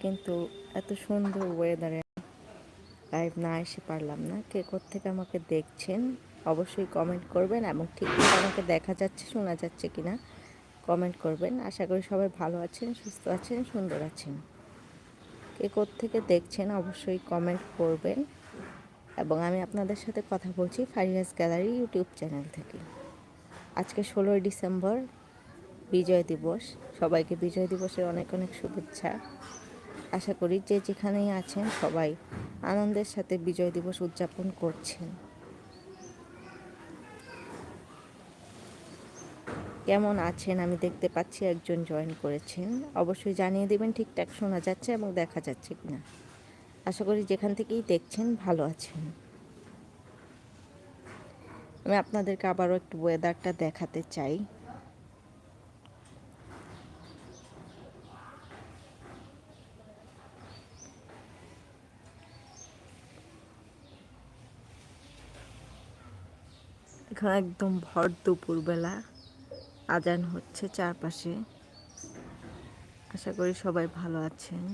কিন্তু এত সুন্দর ওয়েদারে লাইভ না এসে পারলাম না। কে থেকে আমাকে দেখছেন, অবশ্যই কমেন্ট করবেন এবং ঠিকঠাক আমাকে দেখা যাচ্ছে, শোনা যাচ্ছে কিনা কমেন্ট করবেন। আশা করি সবাই ভালো আছেন, সুস্থ আছেন, সুন্দর আছেন। কে থেকে দেখছেন, অবশ্যই কমেন্ট করবেন। এবং আমি আপনাদের সাথে কথা বলছি ফারিয়াস গ্যালারি ইউটিউব চ্যানেল থেকে। আজকে ষোলোই ডিসেম্বর, বিজয় দিবস। সবাইকে বিজয় দিবসের অনেক অনেক শুভেচ্ছা। আশা করি যে যেখানেই আছেন সবাই আনন্দের সাথে বিজয় দিবস উদযাপন করছেন। কেমন আছেন? আমি দেখতে পাচ্ছি একজন জয়েন করেছেন। অবশ্যই জানিয়ে দেবেন ঠিকঠাক শোনা যাচ্ছে এবং দেখা যাচ্ছে কিনা। আশা করি যেখান থেকেই দেখছেন ভালো আছেন। আমি আপনাদেরকে আবারও একটু ওয়েদারটা দেখাতে চাই। এখন একদম ভর দুপুরবেলা আজান হচ্ছে চারপাশে। আশা করি সবাই ভালো আছেন।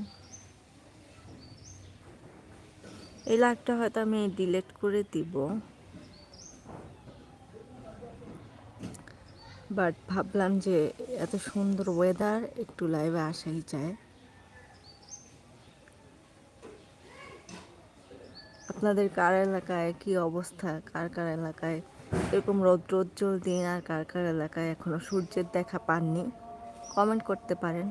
এই লাইভটা হয়তো আমি ডিলেট করে দিব। বাট ভাবলাম যে এত সুন্দর ওয়েদার একটু লাইভে আসাই যায়। আপনাদের কার এলাকায় কি অবস্থা? কার কার এলাকায় এরকম রৌদ্রোজ্জ্বল দিন আর কার কার এলাকায় এখনও সূর্যের দেখা পাননি কমেন্ট করতে পারেন।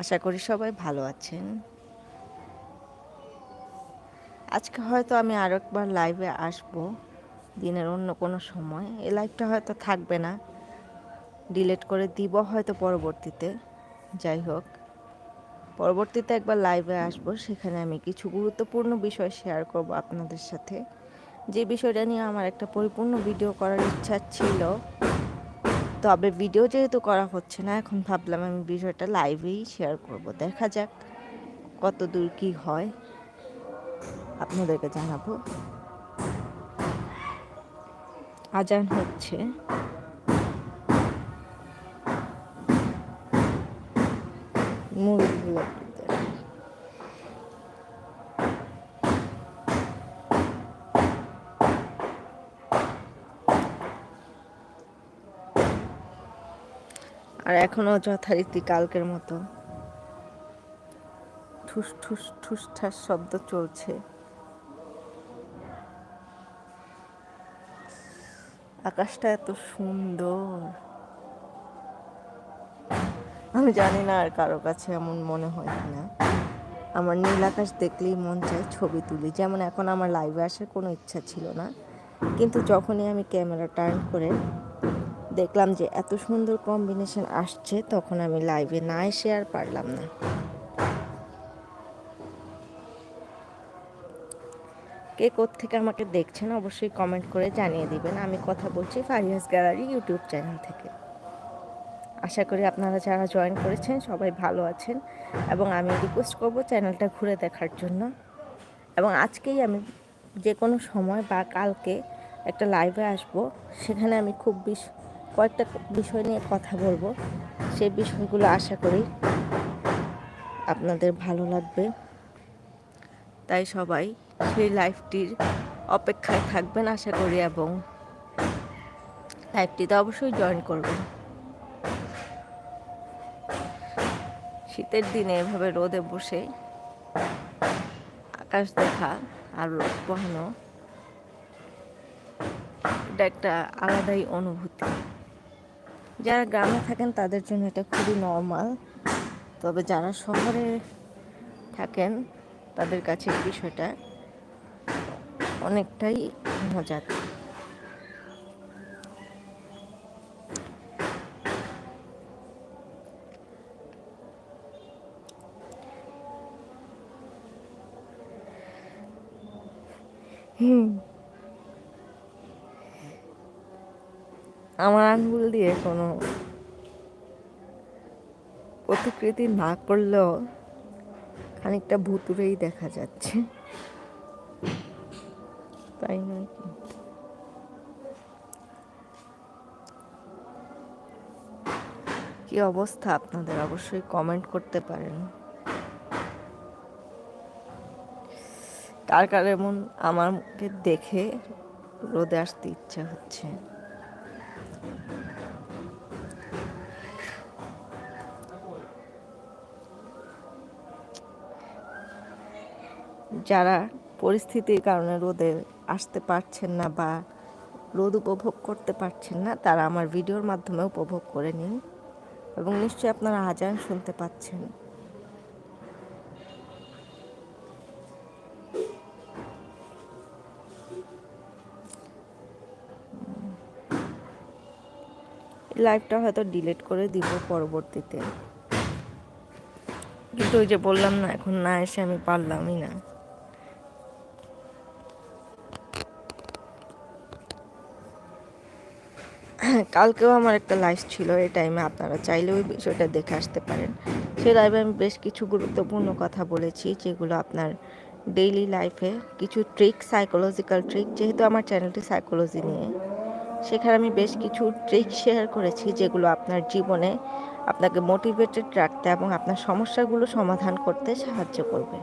আশা করি সবাই ভালো আছেন। আজকে হয়তো আমি আরও একবার লাইভে আসব, দিনের অন্য কোনো সময়। এই লাইভটা হয়তো থাকবে না ডিলেট করে দিব হয়তো পরবর্তীতে। যাই হোক। পরবর্তীতে একবার লাইভে আসব, সেখানে আমি কিছু গুরুত্বপূর্ণ বিষয় শেয়ার করব আপনাদের সাথে। যে বিষয়টা নিয়ে আমার একটা পরিপূর্ণ ভিডিও করার ইচ্ছা ছিল, তবে ভিডিও যেহেতু করা হচ্ছে না, এখন ভাবলাম আমি বিষয়টা লাইভেই শেয়ার করব। দেখা যাক কত দূর কী হয়, আপনাদেরকে জানাব। আজান হচ্ছে। আর এখনও যথারীতি কালকের মতো ঠুস ঠুস ঠুস ঠাস শব্দ চলছে। আকাশটা এত সুন্দর। আমি জানি না আর কারও কাছে এমন মনে হয় কিনা আমার নীল আকাশ দেখলেই মন চায় ছবি তুলি। যেমন এখন আমার লাইভে আসার কোনো ইচ্ছা ছিল না। কিন্তু যখনই আমি ক্যামেরা টার্ন করে দেখলাম যে এত সুন্দর কম্বিনেশন আসছে, তখন আমি লাইভে না এসে আর পারলাম না। কে থেকে আমাকে দেখছেন অবশ্যই কমেন্ট করে জানিয়ে দিবেন। আমি কথা বলছি ফারিয়াস গ্যালারি ইউটিউব চ্যানেল থেকে। আশা করি আপনারা যারা জয়েন করেছেন সবাই ভালো আছেন এবং আমি রিকোয়েস্ট করব চ্যানেলটা ঘুরে দেখার জন্য। এবং আজকেই আমি যে কোনো সময় বা কালকে একটা লাইভে আসব, সেখানে আমি খুব বেশ কয়েকটা বিষয় নিয়ে কথা বলব। সেই বিষয়গুলো আশা করি আপনাদের ভালো লাগবে। তাই সবাই সেই লাইফটির অপেক্ষায় থাকবেন আশা করি এবং লাইফটিতে অবশ্যই জয়েন করবেন। শীতের দিনে এভাবে রোদে বসে আকাশ দেখা আর রোদ পোহানো এটা একটা আলাদাই অনুভূতি। যারা গ্রামে থাকেন তাদের জন্য এটা খুবই নর্মাল তবে যারা শহরে থাকেন তাদের কাছে বিষয়টা অনেকটাই মজার। আমার আঙ্গুল দিয়ে কোনো প্রতিকৃতি না করলেও খানিকটা ভুতুরেই দেখা যাচ্ছে। তাই নয় কি? অবস্থা আপনাদের? অবশ্যই কমেন্ট করতে পারেন। কার কার এমন আমাকে দেখে রোদে আসতে ইচ্ছা হচ্ছে? যারা পরিস্থিতির কারণে রোদে আসতে পারছেন না বা রোদ উপভোগ করতে পারছেন না, তারা আমার ভিডিওর মাধ্যমে উপভোগ করে নিন এবং নিশ্চয়ই আপনারা আজান শুনতে পাচ্ছেন। লাইভটা হয়তো ডিলিট করে দিব পরবর্তীতে। কিন্তু ওই যে বললাম না, এখন না এসে আমি পারলামই না। কালকেও আমার একটা লাইভ ছিল, এই টাইমে আপনারা চাইলে ওই বিষয়টা দেখে আসতে পারেন। সেই লাইভে আমি বেশ কিছু গুরুত্বপূর্ণ কথা বলেছি, যেগুলো আপনার ডেইলি লাইফে কিছু ট্রিক সাইকোলজিক্যাল ট্রিক যেহেতু আমার চ্যানেলটি সাইকোলজি নিয়ে, সেখানে আমি বেশ কিছু ট্রিক শেয়ার করেছি, যেগুলো আপনার জীবনে আপনাকে মোটিভেটেড রাখতে এবং আপনার সমস্যাগুলো সমাধান করতে সাহায্য করবে।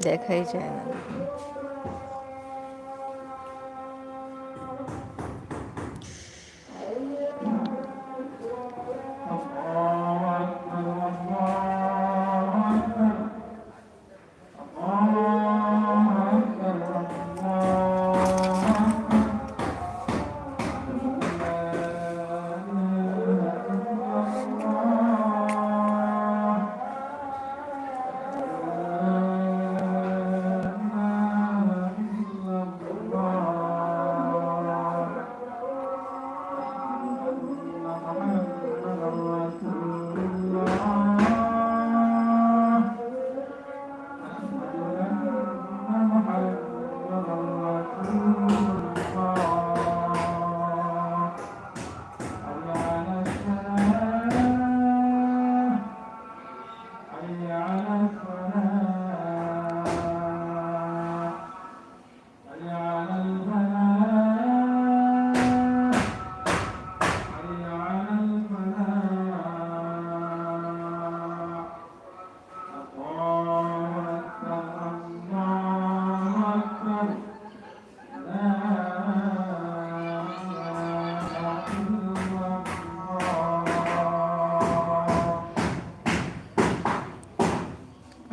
দেখাই যায়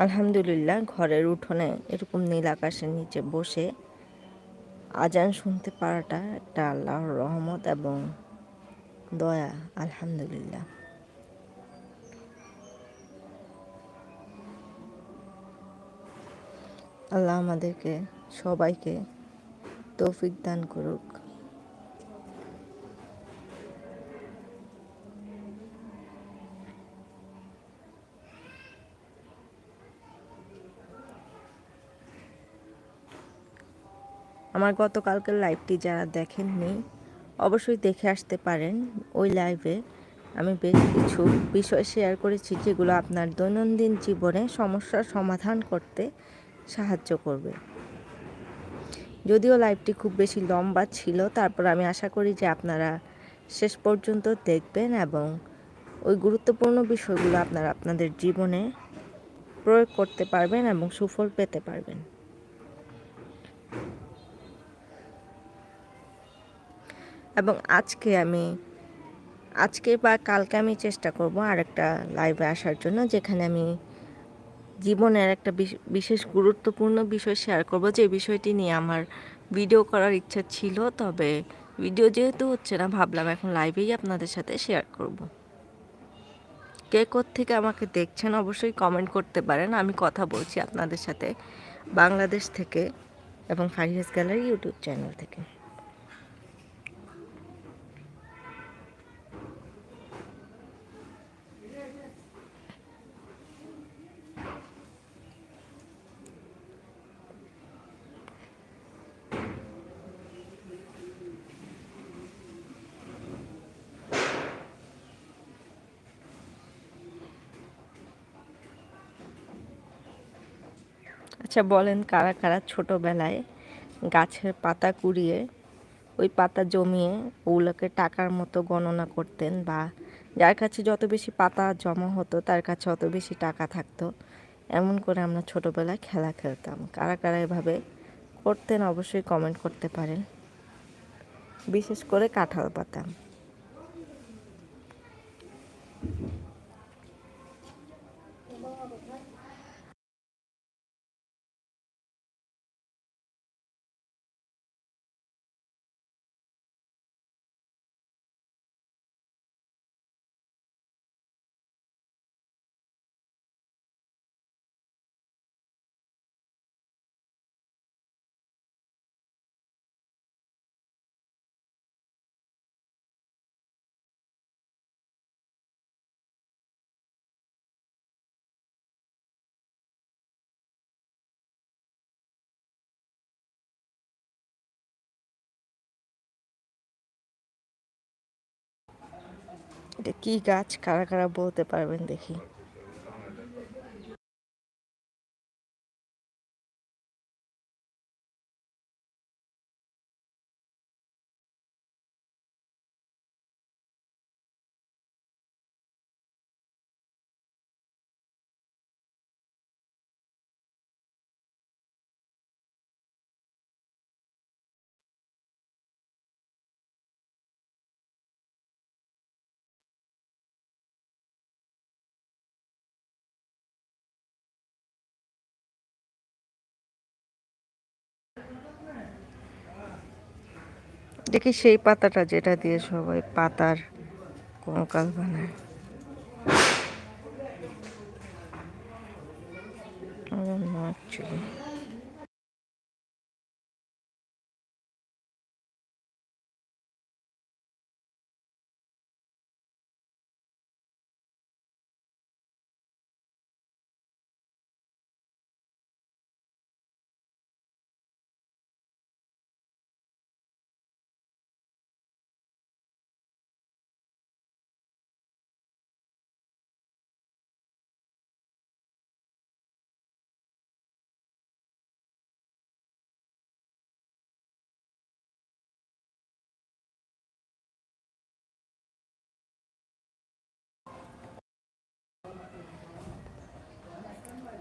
আলহামদুলিল্লাহ, ঘরের উঠোনে এরকম নীল আকাশের নিচে বসে আজান শুনতে পারাটা একটা আল্লাহর রহমত এবং দয়া, আলহামদুলিল্লাহ। আল্লাহ আমাদেরকে সবাইকে তৌফিক দান করুক। আমার গতকালকের লাইভটি যারা দেখেননি, অবশ্যই দেখে আসতে পারেন। ওই লাইভে আমি বেশ কিছু বিষয় শেয়ার করেছি যেগুলো আপনার দৈনন্দিন জীবনে সমস্যার সমাধান করতে সাহায্য করবে। যদিও লাইভটি খুব বেশি লম্বা ছিল, তারপর আমি আশা করি যে আপনারা শেষ পর্যন্ত দেখবেন এবং ওই গুরুত্বপূর্ণ বিষয়গুলো আপনারা আপনাদের জীবনে প্রয়োগ করতে পারবেন এবং সুফল পেতে পারবেন। এবং আজকে আমি, আজকে বা কালকে আমি চেষ্টা করব আরেকটা লাইভে আসার জন্য, যেখানে আমি জীবনের একটা বিশ- বিশেষ গুরুত্বপূর্ণ বিষয় শেয়ার করব। যে বিষয়টি নিয়ে আমার ভিডিও করার ইচ্ছা ছিল, তবে ভিডিও যেহেতু হচ্ছে না, ভাবলাম এখন লাইভেই আপনাদের সাথে শেয়ার করব। কে থেকে আমাকে দেখছেন অবশ্যই কমেন্ট করতে পারেন, আমি কথা বলছি আপনাদের সাথে বাংলাদেশ থেকে এবং ফারিয়াস গ্যালারি ইউটিউব চ্যানেল থেকে। আচ্ছা বলেন কারা কারা ছোটোবেলায় গাছের পাতা কুড়িয়ে, ওই পাতা জমিয়ে ওগুলোকে টাকার মতো গণনা করতেন বা যার কাছে যত বেশি পাতা জমা হতো, তার কাছে অত বেশি টাকা থাকতো। এমন করে আমরা ছোটোবেলায় খেলা খেলতাম। কারা কারা এভাবে করতেন অবশ্যই কমেন্ট করতে পারেন। বিশেষ করে কাঁঠাল পাতা। এটা কি গাছ কারা কারা বলতে পারবেন দেখি। দেখি সেই পাতাটা যেটা দিয়ে সবাই পাতার কঙ্কাল বানায়? অ্যাকচুয়ালি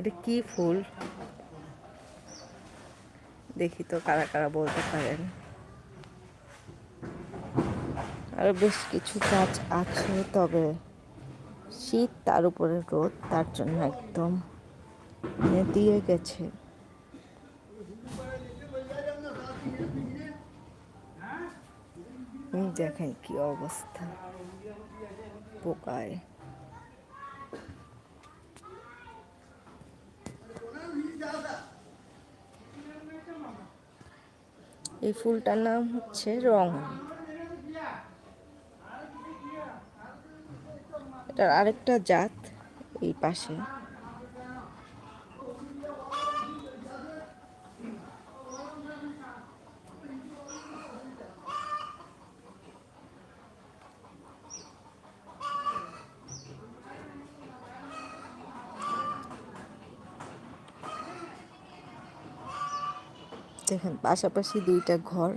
এটা কি ফুল? দেখি তো কারা কারা বলতে পারেন। আরও বেশ কিছু গাছ আছে, তবে শীত তার উপরে রোদ, তার জন্য একদম দিয়ে গেছে। দেখেন কি অবস্থা, পোকায়। এই ফুলটার নাম হচ্ছে রং। এটার আরেকটা জাত এই পাশে। দেখেন, পাশাপাশি দুইটা ঘর।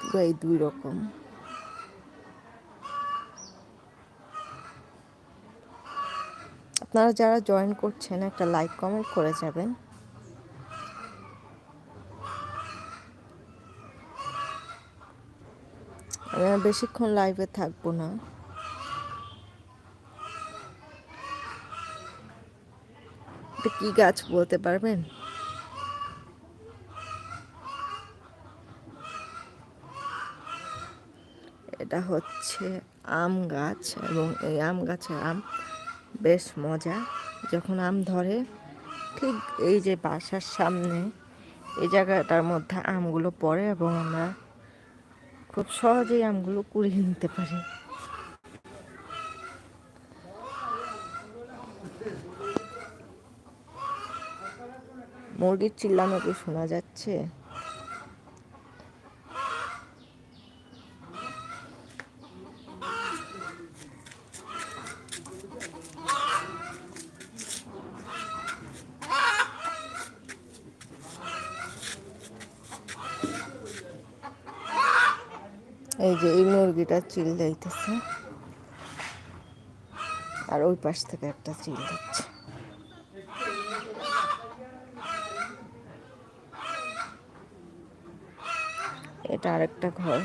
পুরো এই দুই রকম। আপনারা যারা জয়েন করছেন, একটা লাইক কমেন্ট করে যাবেন। আমি বেশিক্ষণ লাইভে থাকব না। কি গাছ বলতে পারবেন? এটা হচ্ছে আম গাছ এবং এই আম গাছের আম বেশ মজা। যখন আম ধরে, ঠিক এই যে বাসার সামনে, এই জায়গাটার মধ্যে আমগুলো পড়ে এবং আমরা খুব সহজেই আমগুলো কুড়িয়ে নিতে পারি। মুরগির চিল্লানো কি শোনা যাচ্ছে? এই যে এই মুরগিটা চিল দিতেছে। আর ওই পাশ থেকে একটা চিল দিচ্ছে। এটা আরেকটা ঘর।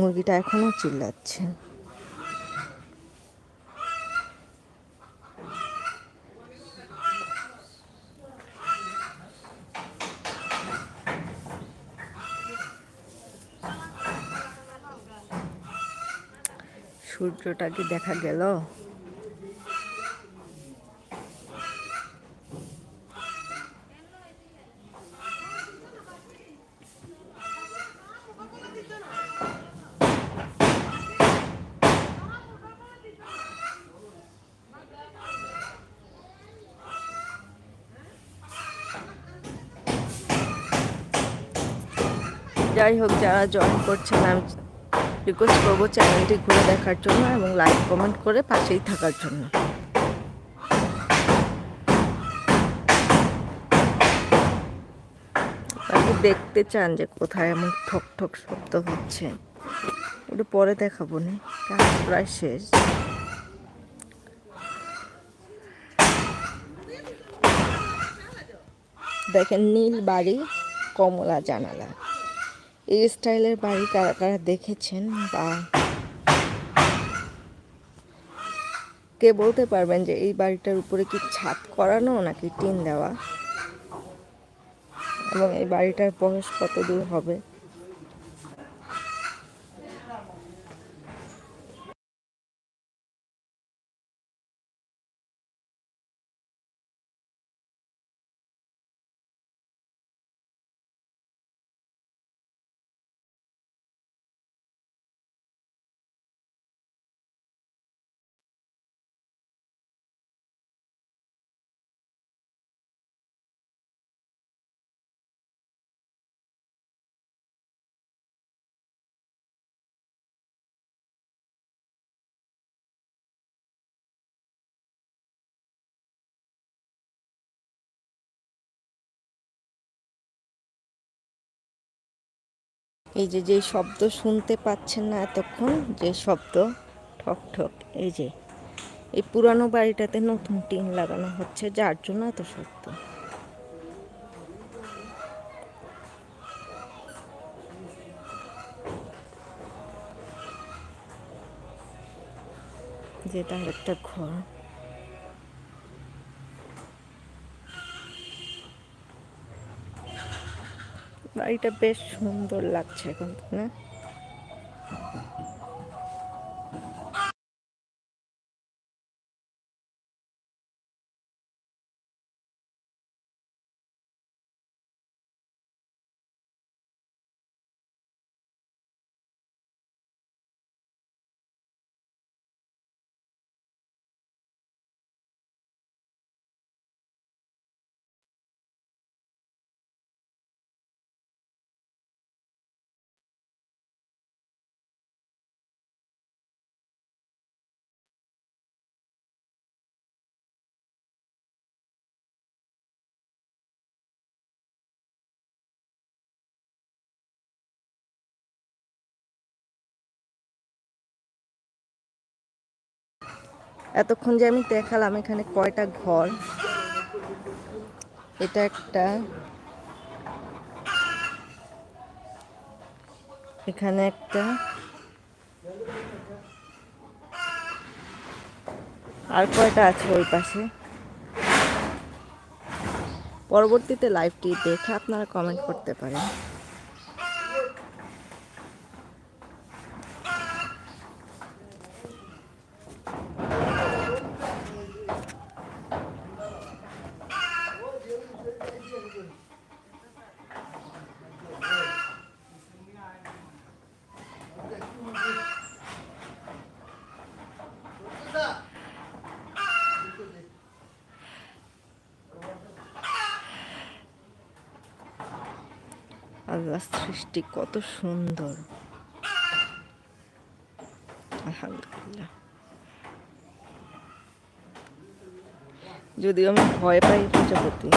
মুরগিটা এখনও চিল্লাচ্ছে। সূর্যটা কি দেখা গেল? যাই হোক, যারা জয়েন করছেন, আমি রিকোয়েস্ট করব চ্যানেলটি ঘুরে দেখার জন্য এবং লাইক কমেন্ট করে পাশেই থাকার জন্য। দেখতে চান যে কোথায় এমন ঠক ঠক শব্দ হচ্ছে। একটু পরে দেখাবো না প্রায় শেষ। দেখেন, নীল বাড়ি, কমলা জানালা। এই স্টাইলের বাড়ি কারা কারা দেখেছেন বা কে বলতে পারবেন যে এই বাড়িটার উপরে কি ছাদ করানো নাকি টিন দেওয়া? এবং এই বাড়িটার বয়স কত দূর হবে? এই যে যে শব্দ শুনতে পাচ্ছেন না এতক্ষণ, যে শব্দ ঠক ঠক, এই যে, এই পুরানো বাড়িটাতে নতুন টিন লাগানো হচ্ছে, যার জন্য এত শব্দ। যেটা একটা ঘর। বাড়িটা বেশ সুন্দর লাগছে এখন না? এতক্ষণ যে আমি দেখালাম এখানে কয়টা ঘর। এটা একটা। এখানে একটা। আর কয়টা আছে ওই পাশে? পরবর্তীতে লাইভটি দেখে আপনারা কমেন্ট করতে পারেন। আল্লাহ সৃষ্টি কত সুন্দর। আলহামদুলিল্লাহ। যদিও আমি ভয় পাই প্রজাপতি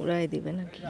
উড়াই দিবে নাকি?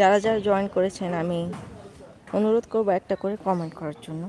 যারা যারা জয়েন করেছেন আমি অনুরোধ করব একটা করে কমেন্ট করার জন্য।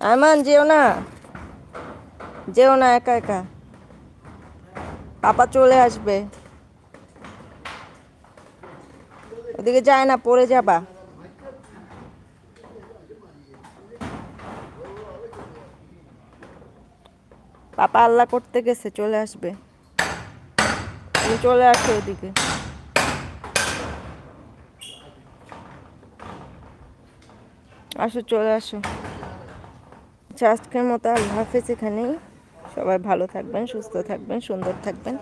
আমান, যেও না। যেও না, একা একা। পাপা চলে আসবে। ওদিকে যায় না, পড়ে যাবা। পাপা আল্লাহ করতে গেছে, চলে আসবে। তুমি চলে আসো ওদিকে আসো, চলে আসো। আচ্ছা আজকের মতো আল্লাহ হাফেজ এখানেই। সবাই ভালো থাকবেন, সুস্থ থাকবেন, সুন্দর থাকবেন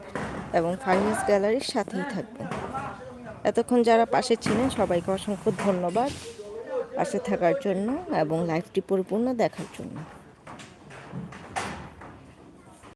এবং ফার্মিস গ্যালারির সাথেই থাকবেন। এতক্ষণ যারা পাশে ছিলেন, সবাইকে অসংখ্য ধন্যবাদ পাশে থাকার জন্য এবং লাইফটি পরিপূর্ণ দেখার জন্য।